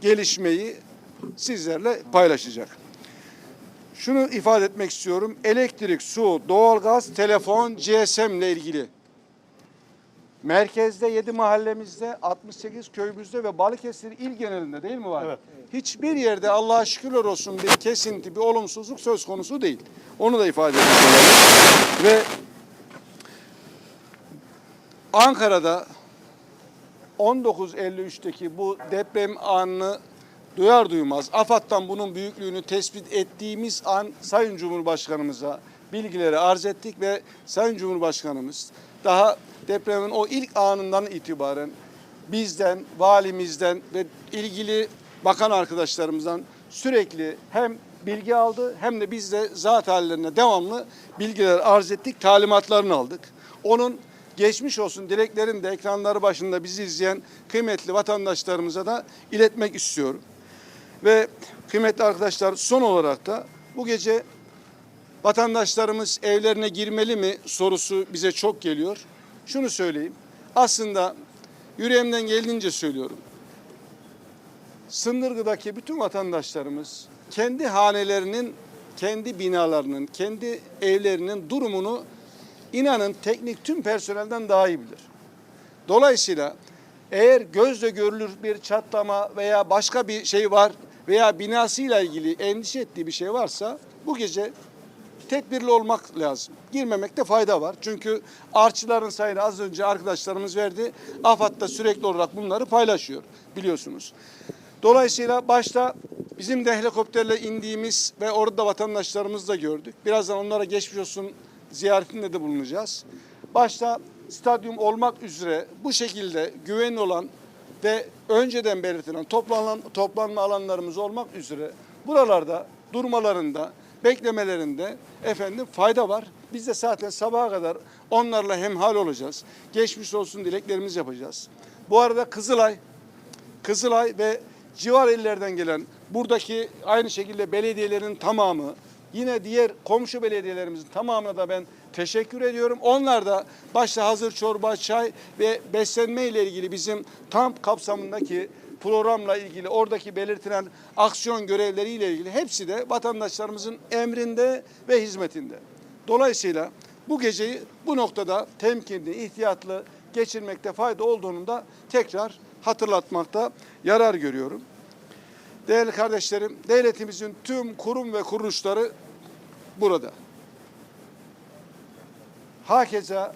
gelişmeyi sizlerle paylaşacak. Şunu ifade etmek istiyorum. Elektrik, su, doğalgaz, telefon, GSM ile ilgili. Merkezde 7 mahallemizde, 68 köyümüzde ve Balıkesir il genelinde değil mi var? Evet. Hiçbir yerde Allah'a şükürler olsun bir kesinti, bir olumsuzluk söz konusu değil. Onu da ifade etmek olalım. Ve Ankara'da 1953'teki bu deprem anını duyar duymaz AFAD'dan bunun büyüklüğünü tespit ettiğimiz an Sayın Cumhurbaşkanımıza bilgileri arz ettik ve Sayın Cumhurbaşkanımız daha depremin o ilk anından itibaren bizden, valimizden ve ilgili bakan arkadaşlarımızdan sürekli hem bilgi aldı hem de biz de zat hallerine devamlı bilgiler arz ettik, talimatlarını aldık. Onun geçmiş olsun dileklerini de ekranları başında bizi izleyen kıymetli vatandaşlarımıza da iletmek istiyorum. Ve kıymetli arkadaşlar son olarak da bu gece vatandaşlarımız evlerine girmeli mi sorusu bize çok geliyor. Şunu söyleyeyim. Aslında yüreğimden geldiğince söylüyorum. Sındırgı'daki bütün vatandaşlarımız kendi hanelerinin, kendi binalarının, kendi evlerinin durumunu inanın teknik tüm personelden daha iyi bilir. Dolayısıyla eğer gözle görülür bir çatlama veya başka bir şey var veya binasıyla ilgili endişe ettiği bir şey varsa bu gece tedbirli olmak lazım. Girmemekte fayda var. Çünkü artçıların sayını az önce arkadaşlarımız verdi. AFAD da sürekli olarak bunları paylaşıyor biliyorsunuz. Dolayısıyla başta bizim de helikopterle indiğimiz ve orada vatandaşlarımızı da gördük. Birazdan onlara geçmiş olsun ziyaretinde de bulunacağız. Başta stadyum olmak üzere bu şekilde güvenli olan ve önceden belirtilen toplanan, toplanma alanlarımız olmak üzere buralarda durmalarında, beklemelerinde efendim fayda var. Biz de zaten sabaha kadar onlarla hemhal olacağız. Geçmiş olsun dileklerimizi yapacağız. Bu arada Kızılay, Kızılay ve civar illerden gelen buradaki aynı şekilde belediyelerin tamamı yine diğer komşu belediyelerimizin tamamına da ben teşekkür ediyorum. Onlar da başta hazır çorba, çay ve beslenme ile ilgili bizim tam kapsamındaki programla ilgili oradaki belirtilen aksiyon görevleriyle ilgili hepsi de vatandaşlarımızın emrinde ve hizmetinde. Dolayısıyla bu geceyi bu noktada temkinli, ihtiyatlı geçirmekte fayda olduğunu da tekrar hatırlatmakta yarar görüyorum. Değerli kardeşlerim, devletimizin tüm kurum ve kuruluşları burada. Hakeza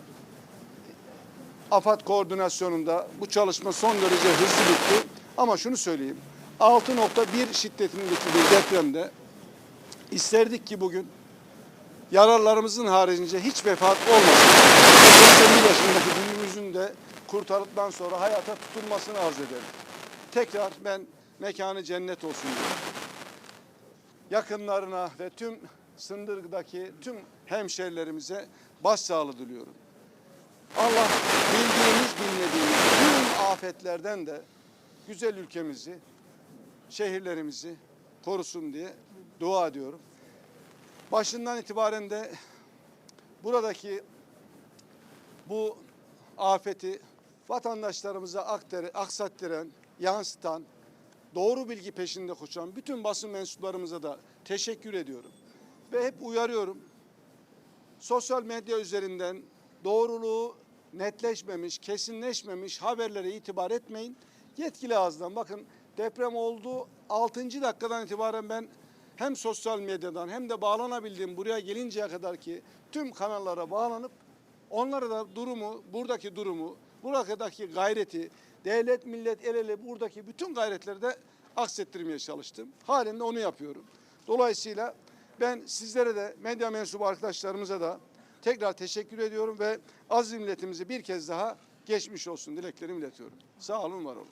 AFAD koordinasyonunda bu çalışma son derece hızlı bitti. Ama şunu söyleyeyim. 6.1 şiddetindeki bir depremde isterdik ki bugün yararlarımızın haricince hiç vefat olmasın. 80 yaşındaki büyüğümüzün de kurtarıldıktan sonra hayata tutulmasını arz ederim. Tekrar ben mekanı cennet olsun diyorum. Yakınlarına ve tüm Sındırgı'daki tüm hemşerilerimize başsağlığı diliyorum. Allah bildiğimiz bilmediğimiz tüm afetlerden de güzel ülkemizi, şehirlerimizi korusun diye dua ediyorum. Başından itibaren de buradaki bu afeti vatandaşlarımıza aktar, aksattıran, yansıtan, doğru bilgi peşinde koşan bütün basın mensuplarımıza da teşekkür ediyorum. Ve hep uyarıyorum. Sosyal medya üzerinden doğruluğu netleşmemiş, kesinleşmemiş haberlere itibar etmeyin. Yetkili ağızdan bakın deprem oldu 6. dakikadan itibaren ben hem sosyal medyadan hem de bağlanabildiğim buraya gelinceye kadar ki tüm kanallara bağlanıp onlara da durumu, buradaki durumu, buradaki gayreti, devlet, millet, el ele buradaki bütün gayretleri de aksettirmeye çalıştım. Halen de onu yapıyorum. Dolayısıyla ben sizlere de medya mensubu arkadaşlarımıza da tekrar teşekkür ediyorum ve aziz milletimizi bir kez daha geçmiş olsun dileklerimi iletiyorum. Sağ olun, var olun.